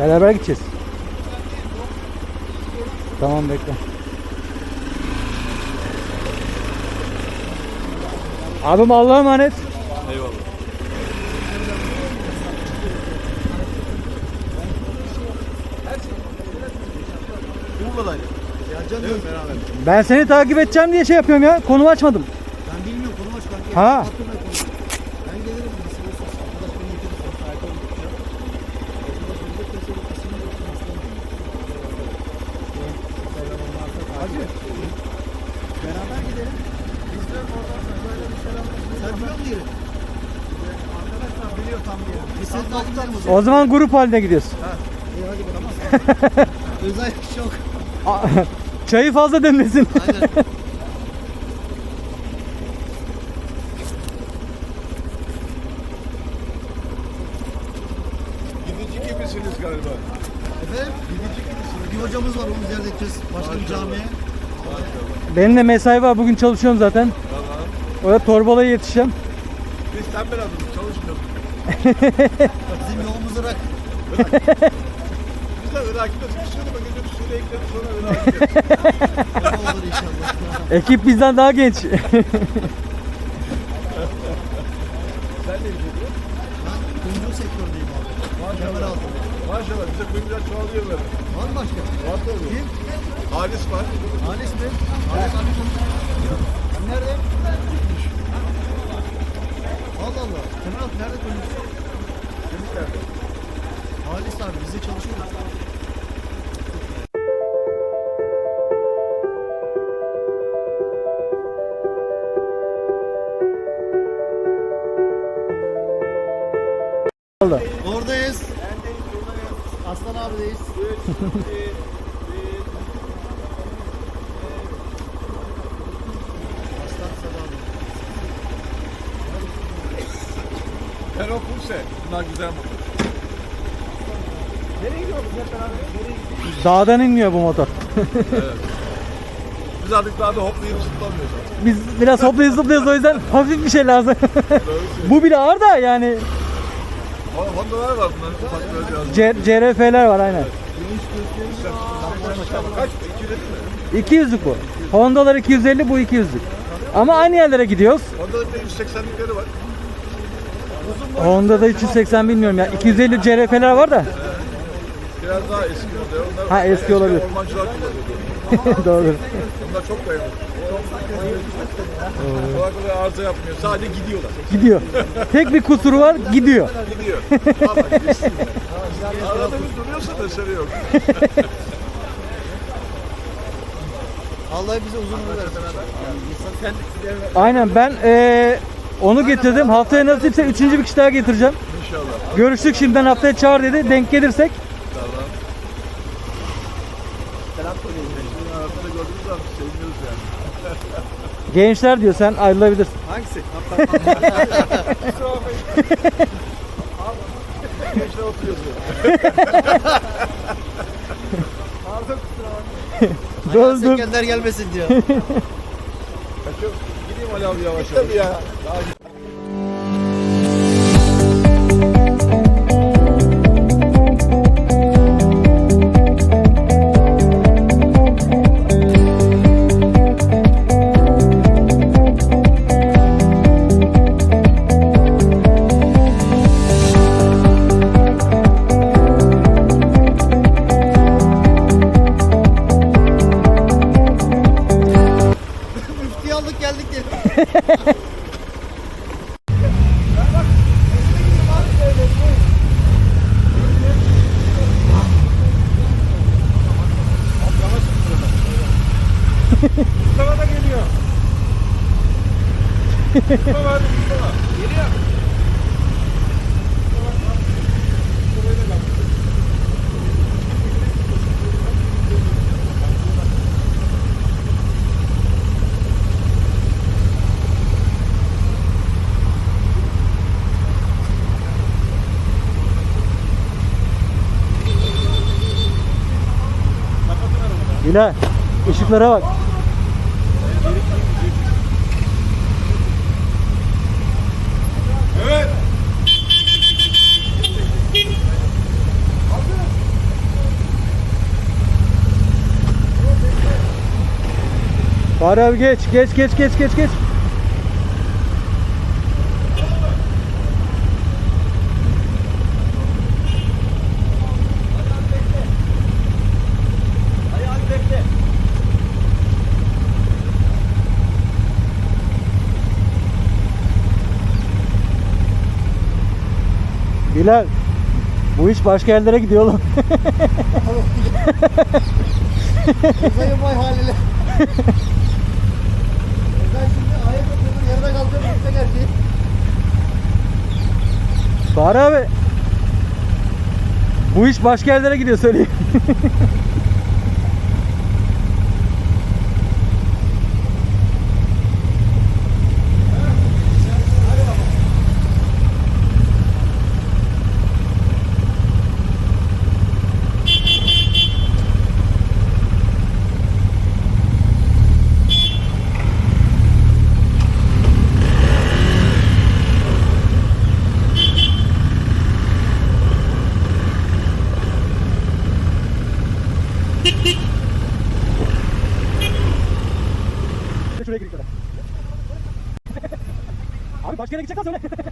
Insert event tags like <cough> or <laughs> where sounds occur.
Beraber gideceğiz. Tamam bekle. Abim Allah'a emanet. Eyvallah. Urla'daydı. Beraber. Ben seni takip edeceğim diye şey yapıyorum ya. Konu açmadım. Ben bilmiyorum konu baş kanka. Ha. Hakkında konu. Ben gelirim bir sıvı sos. Arkadaş beni getirir. Sahip olmayacağım. Hacı. Beraber gidelim. Biz de oradan böyle bir selam. Sen biliyor musun yeri? Arkadaşlar biliyor tam edelim o zaman. O zaman grup halinde gidiyoruz. İyi hadi bakalım. <laughs> Özel çok. Çayı fazla demlesin. Aynen. Gidici gibisiniz galiba. Efendim? Gidici gibisiniz. Bir hocamız var onu ziyaret edeceğiz. Başka bir camiye. Benim de mesai var. Bugün çalışıyorum zaten. Tamam. Orada Torbalı'ya yetişeceğim. Biz tembel adamız çalışmıyoruz. Bizim yolumuzu rak. Biz de Irak'ta sıkışıyorduk. Önce Suriye'ye gittik sonra Irak'a olur inşallah. Ekip bizden daha genç. Sen ne yapıyorsun? Ben kuyumcu sektördeyim abi. Kemer aldım. Maşallah bize kuyumcular çoğalıyor böyle. Var mı başka? Var tabii. Kim? Halis var. Halis mi? Halis abi. Nerede? Allah Allah. Kemer aldım. Nerede kuyumcu? Kemiklerde. Halis abi bizde çalışıyor. Oldu. Oradayız. Aslan abideyiz. Aslan Sedat abi. Fero Pulse. Bunlar güzel motor. Dağdan inmiyor bu motor. Biz artık daha da hoplayıp zıplamıyoruz artık. Biz biraz hoplayıp zıplıyoruz o yüzden hafif bir şey lazım. bu bile ağır da yani Honda'lar var bunların ufak böyle biraz. C- CRF'ler var aynen. Kaç? 250 mi? 200'lük bu. Honda'lar 250 bu 200'lük. Ama aynı yerlere gidiyoruz. Honda'da bir de 180'likleri var. Honda'da 380 bilmiyorum ya. 250 CRF'ler var da. Biraz daha eski oluyor. Onlar Ha, eski olabilir. Ormancılar kullanıyordu. <laughs> Doğru. Onlar çok dayanıklı. Kolay kolay arıza yapmıyor. Sadece gidiyorlar. Gidiyor. Tek bir kusuru var gidiyor. Gidiyor. Valla <laughs> gitsin. Arada bir duruyorsa da seri yok. Allah bize uzun ömür versin. Aynen ben eee, onu getirdim. Haftaya nasipse üçüncü bir kişi daha getireceğim. İnşallah. Görüştük şimdiden haftaya çağır dedi. Denk gelirsek. Tamam. Selam söyleyin. Arasında gördüğünüz zaman seviniyoruz yani. Gençler diyor sen ayrılabilirsin. Hangisi? Gençler oturuyoruz. Dur dur. Sekender gelmesin diyor. Kaçıyor. <laughs> Gideyim Ali abi yavaş yavaş. Tabii ya. Daha aldık geldik diye. Mustafa da geliyor. Mustafa hadi Mustafa. Geliyor. <laughs> Dila ışıklara bak. Evet. Fahri abi geç geç geç geç geç geç. Bilal bu iş başka yerlere gidiyor oğlum. Uzayın vay haline. Ben şimdi ayak oturdum yarıda kalacağım yoksa gerçeği. Fahri abi bu iş başka yerlere gidiyor söyleyeyim. Yere gidecek söyle. <laughs>